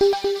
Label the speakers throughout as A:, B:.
A: thank you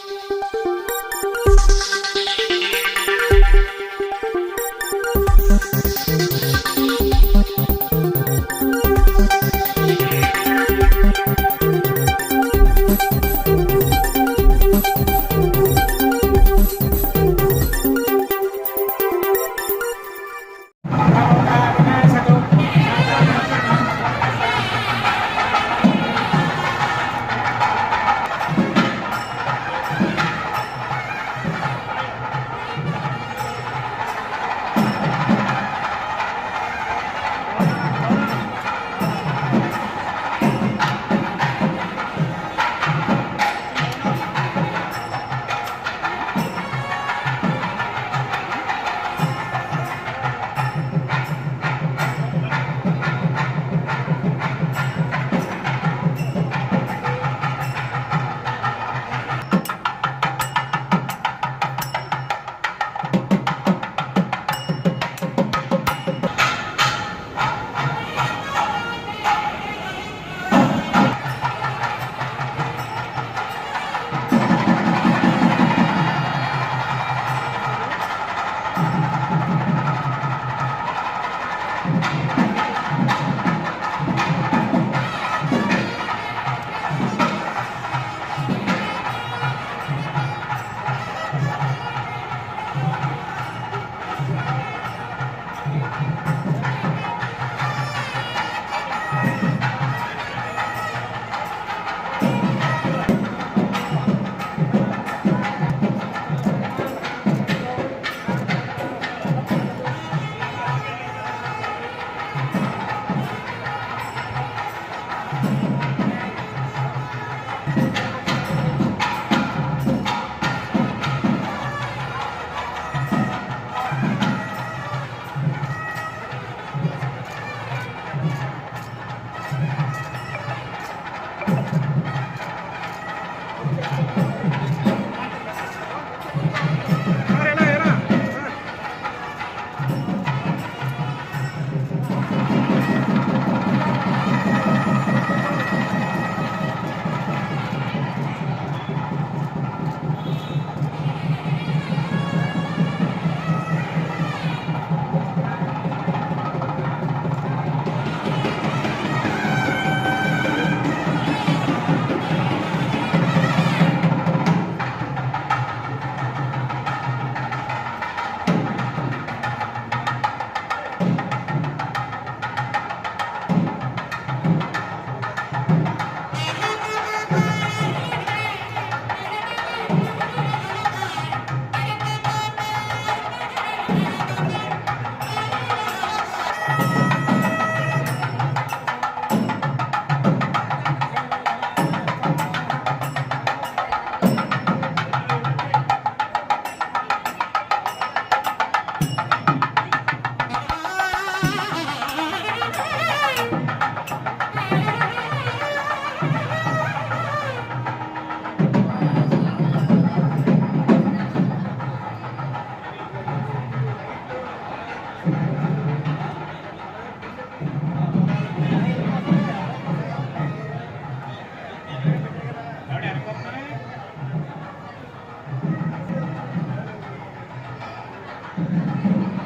A: ハハハハ!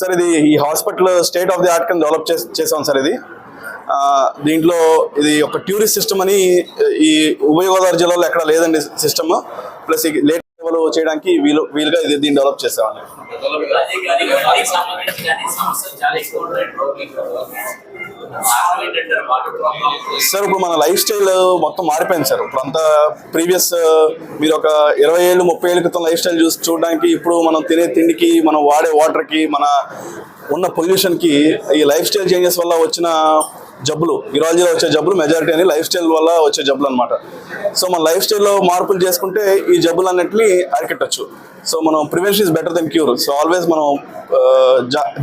B: Sir ఇది ఈ hospital state of the art కింద డెవలప్ చేసాం సార్ ఇది. దీంట్లో ఇది ఒక ట్యూరిస్ట్ సిస్టమ్ అని ఈ ఉభయ గోదావరి జిల్లాలో ఎక్కడ లేదండి సిస్టమ్. ప్లస్ లేట్ ఫాలో చేయడానికి వీలు వీలుగా ఇది దీన్ని డెవలప్ చేసామండి సార్ ఇప్పుడు మన లైఫ్ స్టైల్ మొత్తం మారిపోయింది సార్. ఇప్పుడు అంతా ప్రీవియస్ మీరు ఒక ఇరవై ఏళ్ళు ముప్పై ఏళ్ళ క్రితం లైఫ్ స్టైల్ చూసి చూడడానికి ఇప్పుడు మనం తినే తిండికి మనం వాడే వాటర్కి మన ఉన్న పొల్యూషన్కి ఈ లైఫ్ స్టైల్ చేంజెస్ వల్ల వచ్చిన జబ్బులు. యూరాలజీలో వచ్చే జబ్బులు మెజారిటీ అని లైఫ్ స్టైల్ వల్ల వచ్చే జబ్బులు అనమాట సో మన లైఫ్ స్టైల్లో మార్పులు చేసుకుంటే ఈ జబ్బులన్నింటినీ అరికెట్టచ్చు. సో మనం prevention is better than cure so always మనం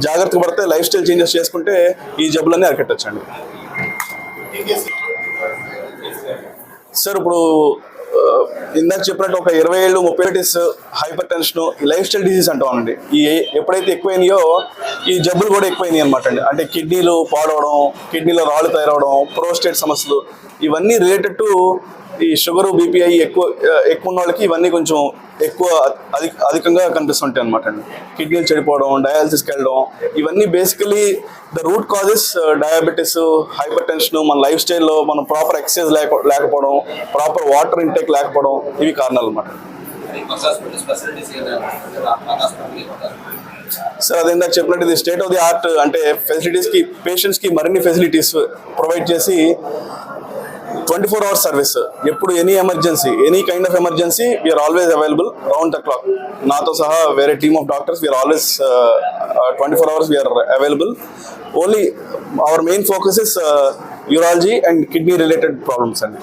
B: జాగ్రత్త పడితే లైఫ్ స్టైల్ చేంజెస్ చేసుకుంటే ఈ జబ్బులన్నీ అరికెట్టచ్చు అండి సార్ ఇప్పుడు ఇందాక చెప్పినట్టు ఒక ఇరవై ఏళ్ళు ముప్పై ఏటిస్ hypertension life style disease అంటామండి ఈ ఎప్పుడైతే ఎక్కువైనాయో ఈ జబ్బులు కూడా ఎక్కువైనాయి అనమాట అండి. అంటే కిడ్నీలు పాడవడం కిడ్నీలో రాళ్ళు తయారవడం ప్రోస్టేట్ సమస్యలు ఇవన్నీ రిలేటెడ్ టు ఈ షుగరు బీపీఐ ఎక్కువ ఎక్కువ ఉన్న వాళ్ళకి ఇవన్నీ కొంచెం ఎక్కువ అధిక అధికంగా కనిపిస్తుంటాయి అనమాట అండి. కిడ్నీలు చెడిపోవడం డయాలసిస్కి వెళ్ళడం ఇవన్నీ basically the root causes diabetes hypertension మన లైఫ్ స్టైల్లో మనం ప్రాపర్ ఎక్సర్సైజ్ లేక లేకపోవడం ప్రాపర్ వాటర్ ఇంటేక్ లేకపోవడం ఇవి కారణాలు అనమాట సార్ అది ఇందాక చెప్పినట్టు ఇది స్టేట్ ఆఫ్ ది ఆర్ట్ అంటే ఫెసిలిటీస్కి పేషెంట్స్కి మరిన్ని ఫెసిలిటీస్ ప్రొవైడ్ చేసి ట్వంటీ ఫోర్ అవర్స్ సర్వీస్ ఎప్పుడు any emergency any kind of emergency we are always available round the clock నాతో సహా వేరే team of doctors we are always twenty four hours we are available only our main focus is urology and kidney related problems అండి.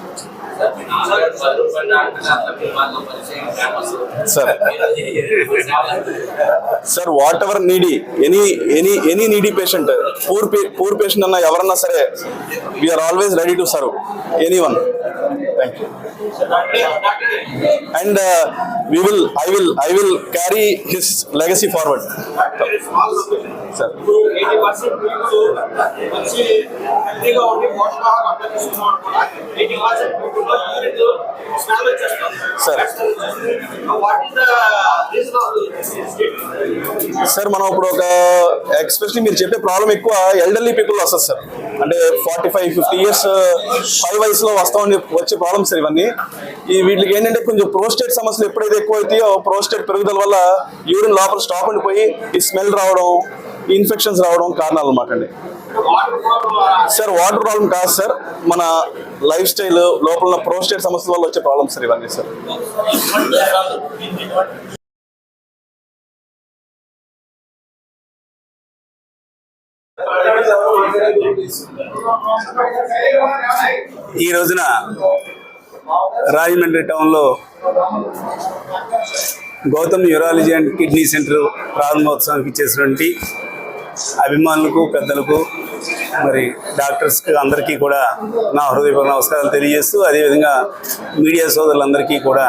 B: Sir sir whatever needy any any any needy patient poor poor patient అన్న ఎవరన్నా సరే we are always ready to serve any one thank you and we will I will I will carry his legacy forward sir
C: sir
B: Sir. Sir మనం ఇప్పుడు ఒక especially మీరు చెప్పే problem ఎక్కువ elderly people వస్తుంది సార్ అంటే forty five fifty years five వయసులో వస్తామని వచ్చే ప్రాబ్లమ్స్ ఇవన్నీ. ఈ వీటికి ఏంటంటే కొంచెం ప్రోస్టేట్ సమస్యలు ఎప్పుడైతే ఎక్కువ అవుతాయో ప్రోస్టేట్ పెరుగుదల వల్ల యూరిన్ లోపల స్టాప్ ఉండిపోయి ఈ స్మెల్ రావడం ఇన్ఫెక్షన్స్ రావడం కారణాలు అనమాట అండి. సార్ వాటర్ ప్రాబ్లం కాదు సార్. మన లైఫ్ స్టైల్ లోపల ప్రోస్టేట్ సమస్యల వల్ల వచ్చే ప్రాబ్లమ్స్ సార్ ఇవన్నీ సార్.
D: ఈ రోజున రాజమండ్రి టౌన్లో Gautam urology and kidney centre ప్రారంభోత్సవానికి ఇచ్చేసినటువంటి అభిమానులకు పెద్దలకు మరి డాక్టర్స్కి అందరికీ కూడా నా హృదయపూర్వక నమస్కారాలు తెలియజేస్తూ అదేవిధంగా మీడియా సోదరులందరికీ కూడా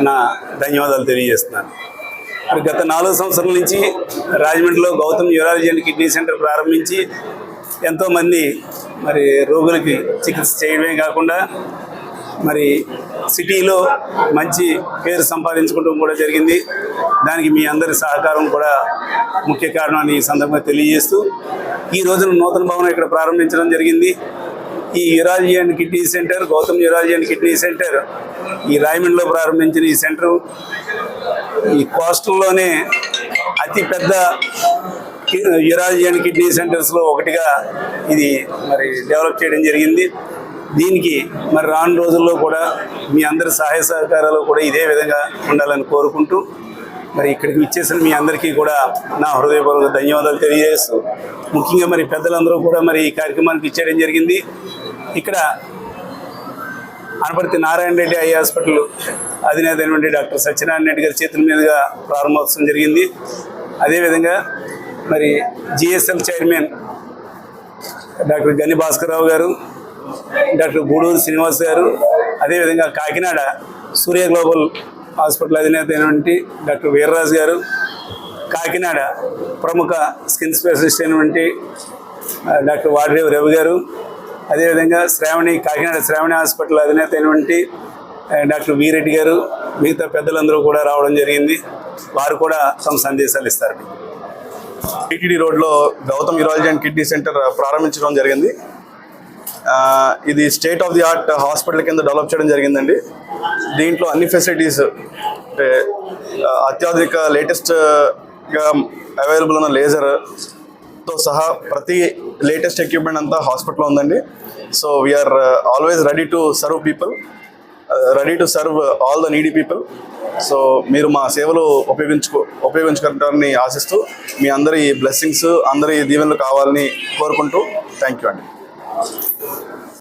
D: నా ధన్యవాదాలు తెలియజేస్తున్నాను. గత నాలుగు సంవత్సరాల నుంచి రాజమండ్రిలో Gautam urology and kidney centre ప్రారంభించి ఎంతోమంది మరి రోగులకి చికిత్స చేయడమే కాకుండా మరి సిటీలో మంచి పేరు సంపాదించుకోవడం కూడా జరిగింది. దానికి మీ అందరి సహకారం కూడా ముఖ్య కారణం అని ఈ సందర్భంగా తెలియజేస్తూ ఈ రోజున నూతన భవనం ఇక్కడ ప్రారంభించడం జరిగింది. ఈ urology and kidney centre Gautam urology and kidney centre ఈ రాయమండ్రిలో ప్రారంభించిన ఈ సెంటర్ ఈ కోస్టల్లోనే అతి పెద్ద కిడ్నీ సెంటర్స్లో ఒకటిగా ఇది మరి డెవలప్ చేయడం జరిగింది. దీనికి మరి రాను రోజుల్లో కూడా మీ అందరి సహాయ సహకారాలు కూడా ఇదే విధంగా ఉండాలని కోరుకుంటూ మరి ఇక్కడికి ఇచ్చేసిన మీ అందరికీ కూడా నా హృదయపూర్వక ధన్యవాదాలు తెలియజేస్తూ ముఖ్యంగా మరి పెద్దలందరూ కూడా మరి ఈ కార్యక్రమానికి ఇచ్చేయడం జరిగింది. ఇక్కడ అనపర్తి నారాయణ రెడ్డి ఐ హాస్పిటల్ అధినేత అయినటువంటి డాక్టర్ సత్యనారాయణ రెడ్డి గారి చేతుల మీదుగా ప్రారంభోత్సవం జరిగింది. అదేవిధంగా మరి GSL chairman doctor Gani Bhaskarrao గారు డాక్టర్ గూడూరు శ్రీనివాస్ గారు అదేవిధంగా కాకినాడ సూర్య గ్లోబల్ హాస్పిటల్ అధినేత అయినటువంటి డాక్టర్ వీర్రాజు గారు కాకినాడ ప్రముఖ స్కిన్ స్పెషలిస్ట్ అయినటువంటి డాక్టర్ వాడరేవు రవి గారు అదేవిధంగా శ్రావణి కాకినాడ శ్రావణి హాస్పిటల్ అధినేత అయినటువంటి డాక్టర్ వీరెడ్డి గారు మిగతా పెద్దలందరూ కూడా రావడం జరిగింది. వారు కూడా తమ సందేశాలు ఇస్తారు.
B: టీటీడీ రోడ్లో Gautam urology and kidney centre ప్రారంభించడం జరిగింది. ఇది state of the art hospital కింద డెవలప్ చేయడం జరిగిందండి. దీంట్లో అన్ని ఫెసిలిటీస్ అంటే అత్యాధునిక లేటెస్ట్గా అవైలబుల్ ఉన్న లేజర్ తో సహా ప్రతి లేటెస్ట్ ఎక్విప్మెంట్ అంతా హాస్పిటల్లో ఉందండి. So we are always ready to serve people ready to serve all the needy people so మీరు మా సేవలు ఉపయోగించుకో ఉపయోగించుకుంటారని ఆశిస్తూ మీ అందరి బ్లెస్సింగ్స్ అందరి దీవెనలు కావాలని కోరుకుంటూ థ్యాంక్ యూ అండి.